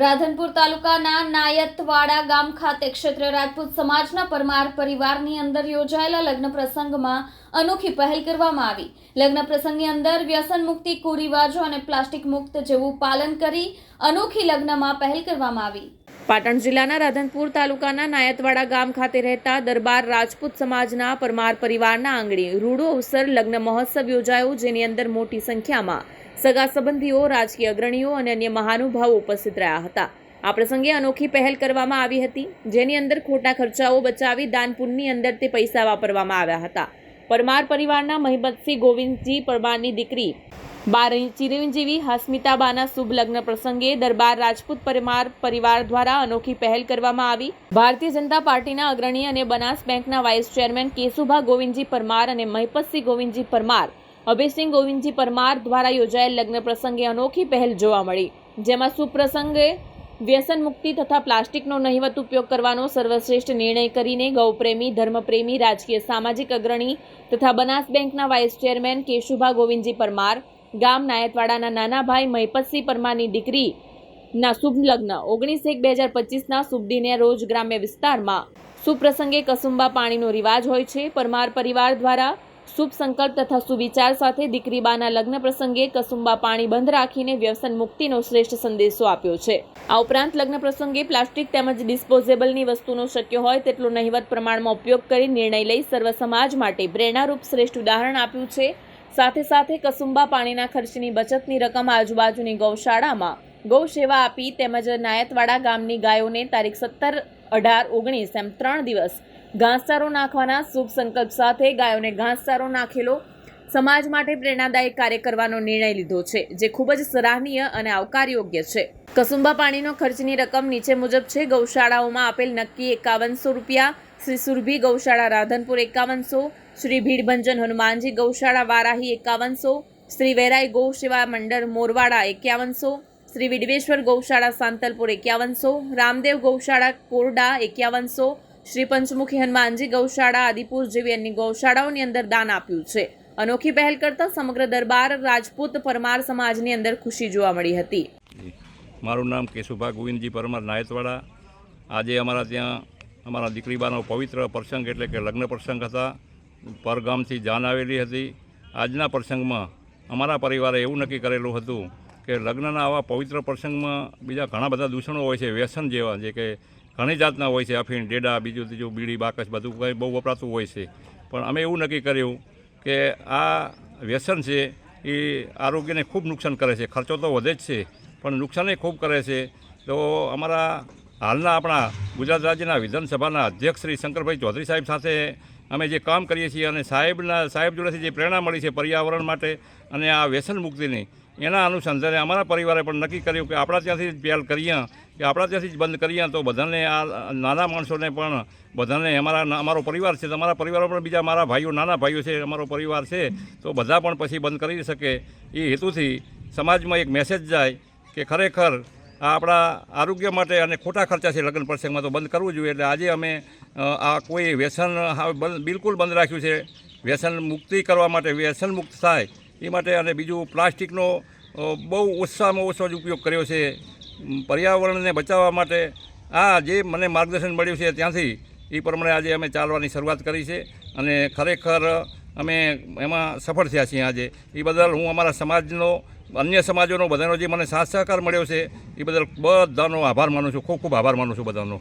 રાધનપુર તાલુકાના નાયતવાડા ગામ ખાતે ક્ષત્રિય રાજપૂત સમાજના પરમાર પરિવારની અંદર યોજાયેલા લગ્ન પ્રસંગમાં અનોખી પહેલ કરવામાં આવી. લગ્ન પ્રસંગની અંદર વ્યસન મુક્તિ, કુરિવાજો અને પ્લાસ્ટિક મુક્ત જેવું પાલન કરી અનોખી લગ્નમાં પહેલ કરવામાં આવી. પાટણ જિલ્લાના રાધનપુર તાલુકાના નાયતવાડા ગામ ખાતે રહેતા દરબાર રાજપૂત સમાજના પરમાર પરિવારના આંગણે રૂડો અવસર લગ્ન મહોત્સવ યોજાયો, જેની અંદર મોટી સંખ્યામાં સગા સંબંધીઓ, રાજકીય અગ્રણીઓ અને અન્ય મહાનુભાવો ઉપસ્થિત રહ્યા હતા. આ પ્રસંગે અનોખી પહેલ કરવામાં આવી હતી, જેની અંદર ખોટા ખર્ચાઓ બચાવી દાન પુણ્યની અંદર તે પૈસા વાપરવામાં આવ્યા હતા. પરમાર પરિવારના મહિમતસિંહ ગોવિંદજી પરમારની દીકરી. બાર ચિરંજીવી હાસ્મિતાબાના શુભ લગ્ન પ્રસંગે દરબાર રાજપૂત પરમાર પરિવાર દ્વારા અનોખી પહેલ કરવામાં આવી. ભારતીય જનતા પાર્ટીના અગ્રણી અને બનાસ બેંકના વાઇસ ચેરમેન કેશુભા ગોવિંદજી પરમાર અને મહિપતસિંહ ગોવિંદજી પરમાર, અભયસિંહ ગોવિંદજી પરમાર દ્વારા યોજાયેલ લગ્ન પ્રસંગે અનોખી પહેલ જોવા મળી. જેમાં સુપ્રસંગે વ્યસન મુક્તિ તથા પ્લાસ્ટિકનો નહિવત ઉપયોગ કરવાનો સર્વશ્રેષ્ઠ નિર્ણય કરીને ગૌપ્રેમી, ધર્મપ્રેમી, રાજકીય, સામાજિક અગ્રણી તથા બનાસ બેંકના વાઇસ ચેરમેન કેશુભા ગોવિંદજી પરમાર, ગામ નાયતવાડાના નાના ભાઈ મહિપતસિંહ પરમારની દીકરી ના શુભ લગ્ન ઓગણીસ એક બે હજાર પચીસના શુભ દિને રોજ ગ્રામ્ય વિસ્તારમાં. સુપ્રસંગે કસુંબા પાણીનો રિવાજ હોય છે. પરમાર પરિવાર દ્વારા શુભ સંકલ્પ તથા સુવિચાર સાથે દીકરીબાના લગ્ન પ્રસંગે કસુંબા પાણી બંધ રાખીને વ્યસન મુક્તિનો શ્રેષ્ઠ સંદેશો આપ્યો છે. આ ઉપરાંત લગ્ન પ્રસંગે પ્લાસ્ટિક તેમજ ડિસ્પોઝેબલની વસ્તુનો શક્ય હોય તેટલો નહિવત પ્રમાણમાં ઉપયોગ કરી નિર્ણય લઈ સર્વ સમાજ માટે પ્રેરણારૂપ શ્રેષ્ઠ ઉદાહરણ આપ્યું છે. સાથે સાથે કસુંબા પાણીના ખર્ચની બચતની રકમ આજુબાજુની ગૌશાળામાં ગૌ સેવા આપી તેમજ નાયતવાડા ગામની ગાયોને તારીખ સત્તર અઢાર ઓગણીસ એમ ત્રણ દિવસ ઘાસચારો નાખવાના શુભ સંકલ્પ સાથે ગાયોને ઘાસચારો નાખેલો સમાજ માટે પ્રેરણાદાયક કાર્ય કરવાનો નિર્ણય લીધો છે, જે ખૂબ જ સરાહનીય અને આવકારયોગ્ય છે. કસુંબા પાણીનો ખર્ચની રકમ નીચે મુજબ છે. ગૌશાળાઓમાં આપેલ નક્કી એકાવનસો રૂપિયા. શ્રી સુરભી ગૌશાળા રાધનપુર એકાવનસો. શ્રી ભીડભંજન હનુમાનજી ગૌશાળા વારાહી એકાવનસો. શ્રી વેરાઈ ગૌ સેવા મંડળ મોરવાડા એકાવનસો. શ્રી વિડવેશ્વર ગૌશાળા સાંતલપુર એકાવનસો. રામદેવ ગૌશાળા કોરડા એકાવનસો. શ્રી પંચમુખી હનુમાનજી ગૌશાળા, આદિપુર જેવી અન્ય ગૌશાળાઓની અંદર દાન આપ્યું છે. અનોખી પહેલ કરતા સમગ્ર દરબાર રાજપૂત પરમાર સમાજની અંદર ખુશી જોવા મળી હતી. મારું નામ કેશુભા ગોવિંદજી પરમાર નાયતવાડા. આજે અમારા ત્યાં અમારા દીકરીબાનો પવિત્ર પ્રસંગ એટલે કે લગ્ન પ્રસંગ હતા. પરગામથી જાન આવેલી હતી. આજના પ્રસંગમાં અમારા પરિવારે એવું નક્કી કરેલું હતું કે લગ્નના આવા પવિત્ર પ્રસંગમાં બીજા ઘણા બધા દૂષણો હોય છે. વ્યસન જેવા, જે કે ઘણી જાતના હોય છે, અફીણ, ડેડા, બીજું ત્રીજું, બીડી, બાકસ, બધું કંઈ બહુ વપરાતું હોય છે. પણ અમે એવું નક્કી કર્યું કે આ વ્યસન છે એ આરોગ્યને ખૂબ નુકસાન કરે છે. ખર્ચો તો વધે જ છે, પણ નુકસાન ખૂબ કરે છે. તો અમારા હાલના આપણા ગુજરાત રાજ્યના વિધાનસભાના અધ્યક્ષ શ્રી શંકરભાઈ ચૌધરી સાહેબ સાથે અમે જે કામ કરીએ છીએ અને સાહેબના સાહેબ જોડેથી જે પ્રેરણા મળી છે પર્યાવરણ માટે અને આ વ્યસન મુક્તિની, એના અનુસંધાને અમારા પરિવારે પણ નક્કી કર્યું કે આપણા ત્યાંથી જ પહેલ કરીએ, કે આપણા ત્યાંથી જ બંધ કરીએ તો બધાને આ નાના માણસોને પણ બધાને અમારા અમારો પરિવાર છે, તમારા પરિવારો પણ બીજા મારા ભાઈઓ, નાના ભાઈઓ છે, અમારો પરિવાર છે, તો બધા પણ પછી બંધ કરી શકે. એ હેતુથી સમાજમાં એક મેસેજ જાય કે ખરેખર આપણા આરોગ્ય માટે અને ખોટા ખર્ચા છે લગ્ન પ્રસંગમાં તો બંધ કરવું જોઈએ. એટલે આજે અમે આ કોઈ વ્યસન બિલકુલ બંધ રાખ્યું છે. વ્યસન મુક્તિ કરવા માટે વ્યસન મુક્ત થાય, એ માટે અને બીજું પ્લાસ્ટિકનો બહુ ઓછામાં ઓછો જ ઉપયોગ કર્યો છે. પર્યાવરણને બચાવવા માટે આ જે મને માર્ગદર્શન મળ્યું છે ત્યાંથી, એ પ્રમાણે આજે અમે ચાલવાની શરૂઆત કરી છે. અને ખરેખર અમે એમાં સફળ થયા છીએ આજે. એ બદલ હું અમારા સમાજનો અન્ય સમાજોનો બધાનો જે મને સાથ સહકાર મળ્યો છે, એ બદલ બધાનો આભાર માનું છું. ખૂબ ખૂબ આભાર માનું છું બધાનો.